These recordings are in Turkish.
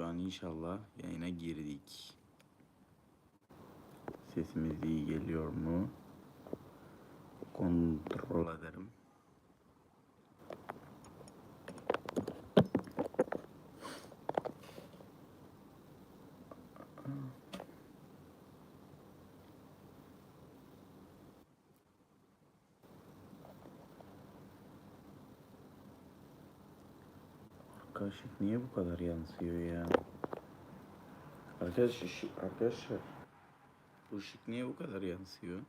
Şu an inşallah yayına girdik. Sesimiz iyi geliyor mu? Kontrol ederim. Arkadaşlar niye bu kadar yansıyor ya? Arkadaşlar, ışık- arkadaşlar bu ışık niye bu kadar yansıyor?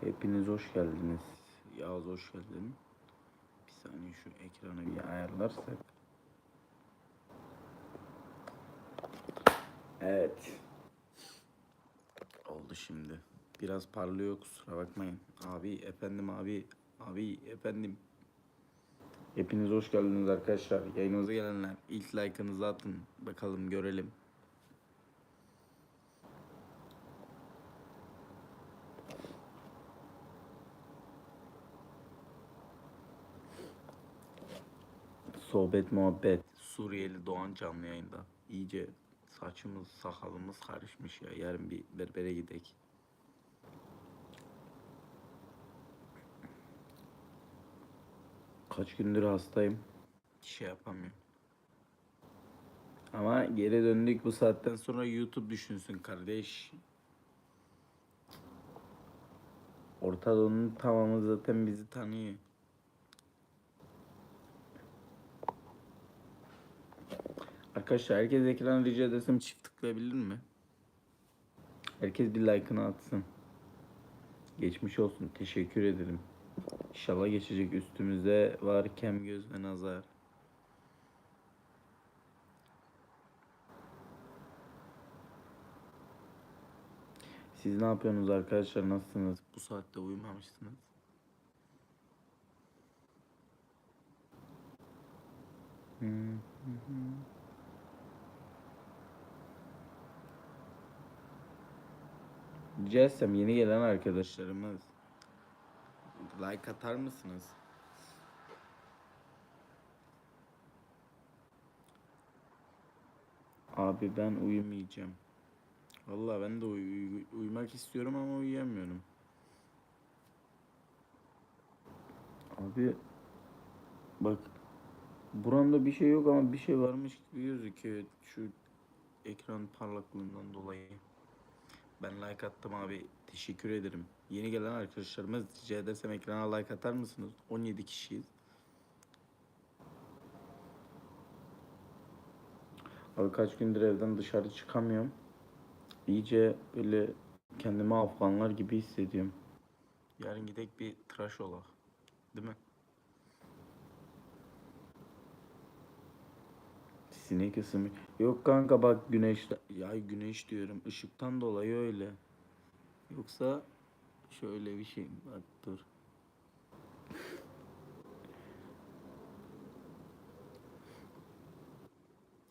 Hepiniz hoş geldiniz. Yağız hoş geldin. Bir saniye şu ekranı bir ayarlarsak. Evet. Oldu şimdi. Biraz parlıyor kusura bakmayın. Abi efendim abi. Abi efendim. Hepiniz hoş geldiniz arkadaşlar. Yayınımıza gelenler ilk like'ınızı atın. Bakalım görelim. Sohbet muhabbet. Suriyeli Doğan canlı yayında. İyice saçımız sakalımız karışmış ya. Yarın bir berbere gidek. Kaç gündür hastayım. Şey yapamıyorum. Ama geri döndük bu saatten sonra YouTube düşünsün kardeş. Orta Doğu'nun tamamı zaten bizi tanıyor. Arkadaşlar herkes ekranı rica edersem çift tıklayabilir mi? Herkes bir like'ını atsın. Geçmiş olsun. Teşekkür ederim. İnşallah geçecek üstümüze var kem göz ve nazar. Siz ne yapıyorsunuz arkadaşlar? Nasılsınız? Bu saatte uyumamışsınız. Hı Rica yeni gelen arkadaşlarımız like atar mısınız? Abi ben uyumayacağım. Vallahi ben de uy- uy- uyumak istiyorum ama uyuyamıyorum. Abi bak buramda bir şey yok ama bir şey varmış gibi gözüküyor şu ekran parlaklığından dolayı. Ben like attım abi. Teşekkür ederim. Yeni gelen arkadaşlarımız rica edersem ekrana like atar mısınız? 17 kişiyiz. Abi kaç gündür evden dışarı çıkamıyorum. İyice böyle kendimi Afganlar gibi hissediyorum. Yarın gidek bir tıraş olak. Değil mi? Sinek ısımı. Yok kanka bak güneş ya güneş diyorum ışıktan dolayı öyle. Yoksa şöyle bir şey bak dur.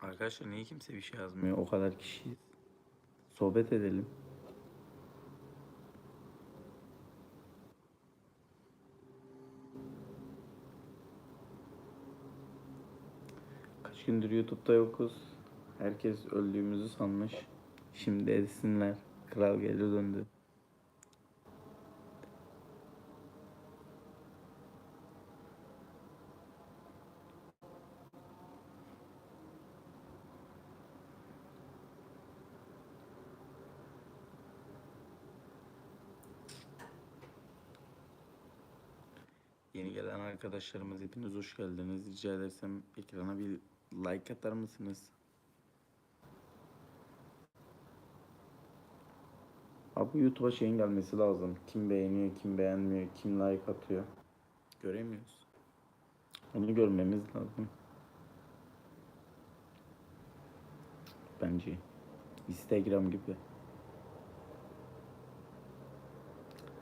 Arkadaşlar niye kimse bir şey yazmıyor? O kadar kişiyiz. Sohbet edelim. Kaç gündür YouTube'da yokuz. Herkes öldüğümüzü sanmış. Şimdi etsinler. Kral geri döndü. Yeni gelen arkadaşlarımız hepiniz hoş geldiniz. Rica edersem ekrana bir like atar mısınız? Abi YouTube'a şeyin gelmesi lazım. Kim beğeniyor, kim beğenmiyor, kim like atıyor. Göremiyoruz. Onu görmemiz lazım. Bence. Instagram gibi.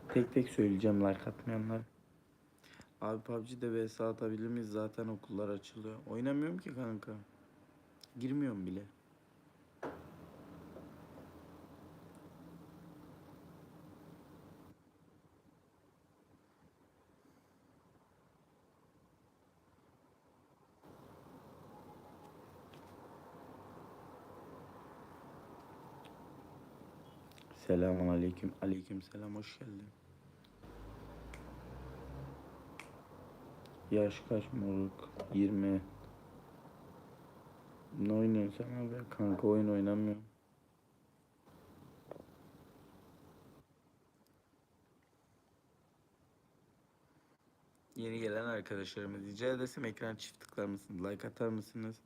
Tek tek söyleyeceğim like atmayanlar. Abi PUBG'de vs atabilir miyiz? Zaten okullar açılıyor. Oynamıyorum ki kanka. Girmiyorum bile. Selamun aleyküm. Aleyküm selam. Hoş geldin. Yaş kaç moruk? 20. Ne oynuyorsun sen abi? Kanka oyun oynamıyorum. Yeni gelen arkadaşlarımız rica edersem ekran çift tıklar mısınız? Like atar mısınız?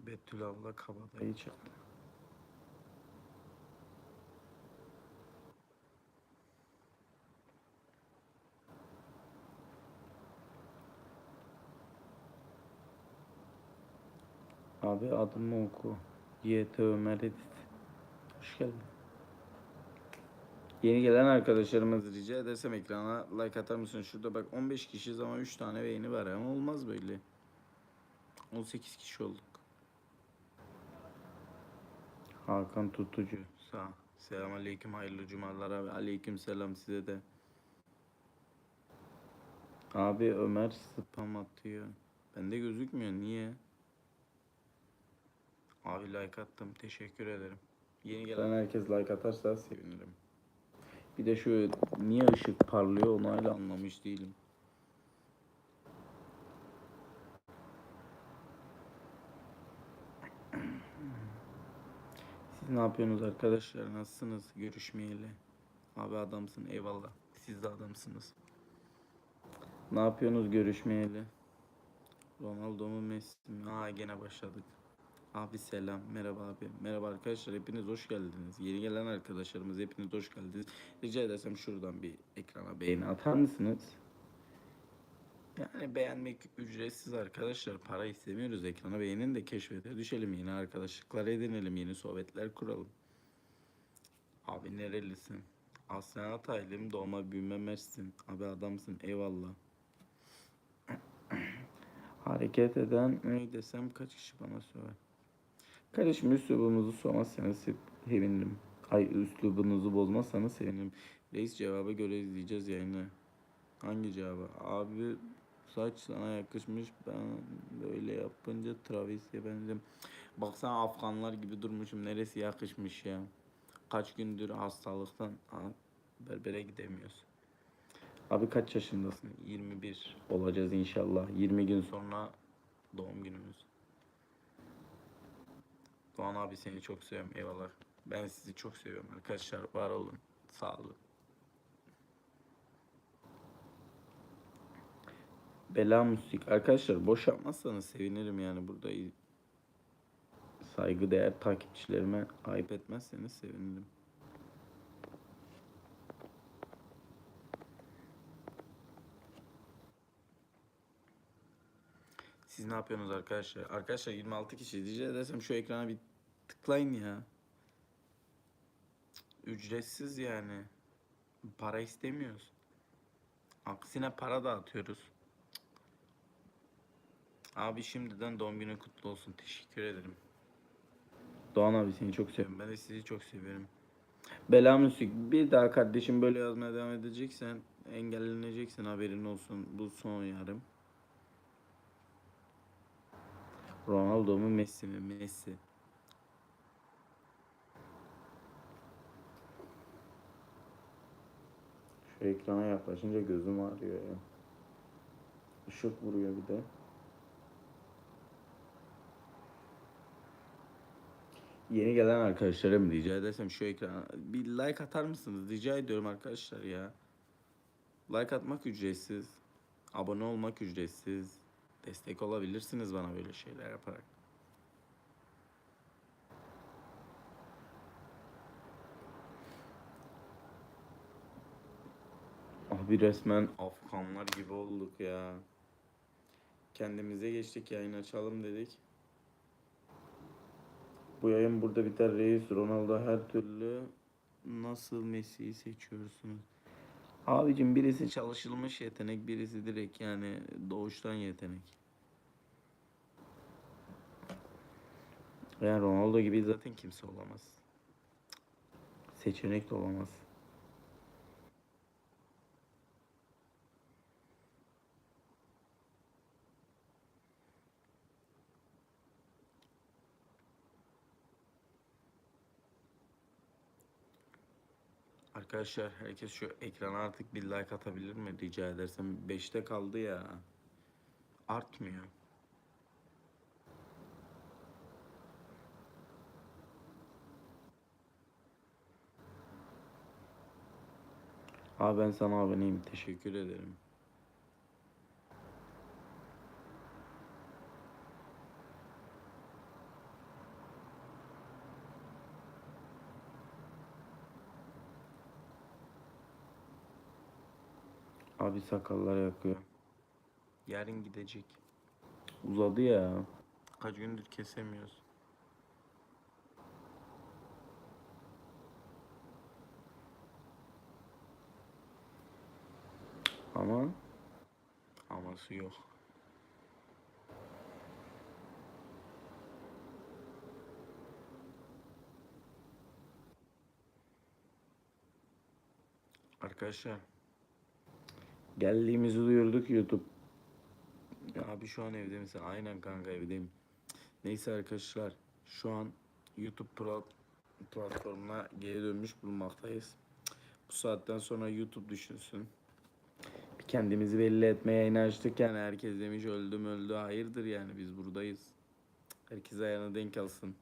Betül abla kabadayı çıktı. Abi adımı oku. YT Ömer Edit. Hoş geldin. Yeni gelen arkadaşlarımız rica edersem ekrana like atar mısın? Şurada bak 15 kişiyiz ama 3 tane beğeni var ama olmaz böyle. 18 kişi olduk. Hakan Tutucu. Sağ. Selam aleyküm hayırlı cumalar abi. Aleyküm selam size de. Abi Ömer spam atıyor. Bende gözükmüyor niye? Abi like attım. Teşekkür ederim. Yeni gelen herkes like atarsa sevinirim. Bir de şu niye ışık parlıyor onu hala anlamış değilim. Siz ne yapıyorsunuz arkadaşlar? Nasılsınız? Görüşmeyeli. Abi adamsın eyvallah. Siz de adamsınız. Ne yapıyorsunuz görüşmeyeli? Ronaldo mu Messi mi? Aa gene başladık. Abi selam. Merhaba abi. Merhaba arkadaşlar. Hepiniz hoş geldiniz. Yeni gelen arkadaşlarımız hepiniz hoş geldiniz. Rica edersem şuradan bir ekrana beğeni atar mısınız? Yani beğenmek ücretsiz arkadaşlar. Para istemiyoruz. Ekrana beğenin de keşfete düşelim. Yeni arkadaşlıklar edinelim. Yeni sohbetler kuralım. Abi nerelisin? Aslen Hataylıyım. Doğma büyüme Mersin. Abi adamsın. Eyvallah. Hareket eden ne desem kaç kişi bana söyler. Kardeşim üslubumuzu sormazsanız sevinirim. Ay üslubunuzu bozmazsanız sevinirim. Reis cevaba göre izleyeceğiz yayını. Hangi cevabı? Abi saç sana yakışmış. Ben böyle yapınca travestiye benzedim. Baksana Afganlar gibi durmuşum. Neresi yakışmış ya. Kaç gündür hastalıktan ha, berbere gidemiyoruz. Abi kaç yaşındasın? 21 olacağız inşallah. 20 gün sonra doğum günümüz. Doğan abi seni çok seviyorum. Eyvallah. Ben sizi çok seviyorum arkadaşlar. Var olun. Sağ olun. Bela müzik. Arkadaşlar boş yapmazsanız sevinirim yani burada saygıdeğer takipçilerime ayıp etmezseniz sevinirim. Ne yapıyorsunuz arkadaşlar? Arkadaşlar 26 kişi rica edersem şu ekrana bir tıklayın ya. Ücretsiz yani. Para istemiyoruz. Aksine para dağıtıyoruz. Abi şimdiden doğum günü kutlu olsun. Teşekkür ederim. Doğan abi seni çok seviyorum. Ben de sizi çok seviyorum. Bela bir daha kardeşim böyle yazmaya devam edeceksen engelleneceksin haberin olsun. Bu son yarım. Ronaldo mu Messi mi? Messi. Şu ekrana yaklaşınca gözüm ağrıyor ya. Işık vuruyor bir de. Yeni gelen arkadaşlarım rica edersem şu ekrana bir like atar mısınız? Rica ediyorum arkadaşlar ya. Like atmak ücretsiz. Abone olmak ücretsiz. Destek olabilirsiniz bana böyle şeyler yaparak. Abi resmen Afganlar gibi olduk ya. Kendimize geçtik yayın açalım dedik. Bu yayın burada biter reis. Ronaldo her türlü nasıl Messi'yi seçiyorsunuz? Abicim birisi çalışılmış yetenek, birisi direkt yani doğuştan yetenek. Yani Ronaldo gibi zaten kimse olamaz. Seçenek de olamaz. Arkadaşlar herkes şu ekrana artık bir like atabilir mi rica edersem 5'te kaldı ya. Artmıyor. Abi ben sana aboneyim. Teşekkür ederim. Abi sakallar yakıyor. Yarın gidecek. Uzadı ya. Kaç gündür kesemiyoruz. Ama aması yok. Arkadaşlar geldiğimizi duyurduk YouTube. Abi şu an evde misin? Aynen kanka evdeyim. Neyse arkadaşlar şu an YouTube Pro platformuna geri dönmüş bulunmaktayız. Bu saatten sonra YouTube düşünsün. Bir kendimizi belli etmeye yayını yani herkes demiş öldüm öldü. Hayırdır yani biz buradayız. Herkes ayağına denk alsın.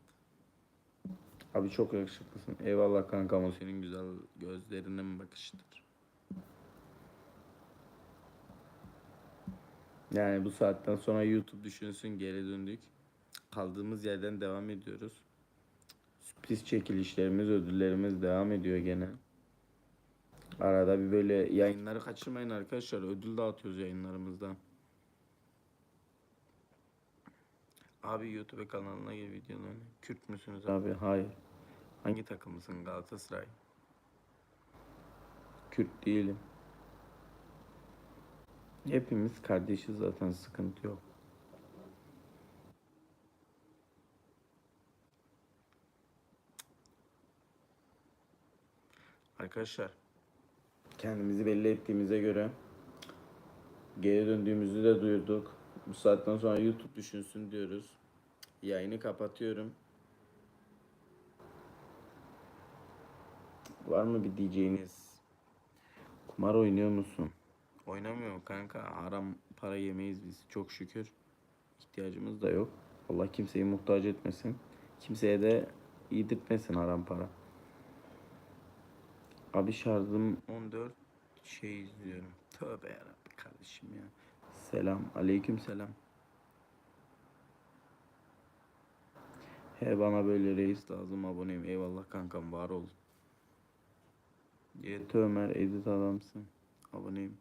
Abi çok yakışıklısın. Eyvallah kankam o senin güzel gözlerinin bakışıdır. Yani bu saatten sonra YouTube düşünsün geri döndük. Kaldığımız yerden devam ediyoruz. Sürpriz çekilişlerimiz, ödüllerimiz devam ediyor gene. Arada bir böyle yayınları kaçırmayın arkadaşlar. Ödül dağıtıyoruz yayınlarımızda. Abi YouTube kanalına gir videolarını. Kürt müsünüz abi? Hayır. Hangi takımlısın? Galatasaray. Kürt değilim. Hepimiz kardeşiz zaten sıkıntı yok. Arkadaşlar kendimizi belli ettiğimize göre geri döndüğümüzü de duyurduk. Bu saatten sonra YouTube düşünsün diyoruz. Yayını kapatıyorum. Var mı bir diyeceğiniz? Kumar oynuyor musun? Oynamıyorum kanka. Haram para yemeyiz biz çok şükür. İhtiyacımız da yok. Allah kimseyi muhtaç etmesin. Kimseye de yedirtmesin haram para. Abi şarjım 14 şey izliyorum. Tövbe yarabbi kardeşim ya. Selam. Aleyküm selam. He bana böyle reis lazım aboneyim. Eyvallah kankam var ol. Yeti Ömer edit adamsın. Aboneyim.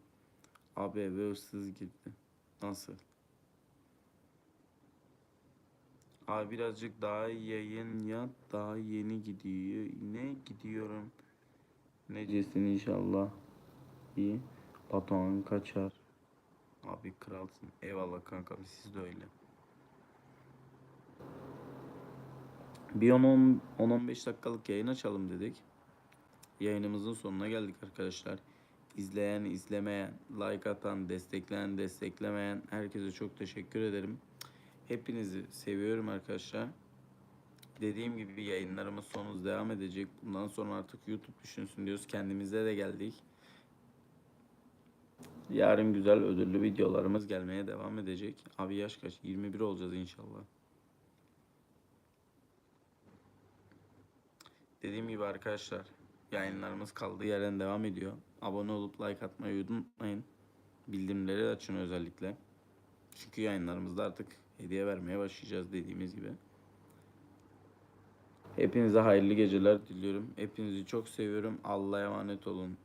Abi eve hırsız girdi. Nasıl? Abi birazcık daha yayın yap. Daha yeni gidiyor. Ne gidiyorum? Necesin inşallah. İyi. Batuhan kaçar. Abi kralsın. Eyvallah kankam siz de öyle. Bir 10-15 dakikalık yayın açalım dedik. Yayınımızın sonuna geldik arkadaşlar. İzleyen, izlemeyen, like atan, destekleyen, desteklemeyen herkese çok teşekkür ederim. Hepinizi seviyorum arkadaşlar. Dediğim gibi yayınlarımız sonuz devam edecek. Bundan sonra artık YouTube düşünsün diyoruz. Kendimize de geldik. Yarın güzel ödüllü videolarımız gelmeye devam edecek. Abi yaş kaç? 21 olacağız inşallah. Dediğim gibi arkadaşlar yayınlarımız kaldığı yerden devam ediyor. Abone olup like atmayı unutmayın. Bildirimleri açın özellikle. Çünkü yayınlarımızda artık hediye vermeye başlayacağız dediğimiz gibi. Hepinize hayırlı geceler diliyorum. Hepinizi çok seviyorum. Allah'a emanet olun.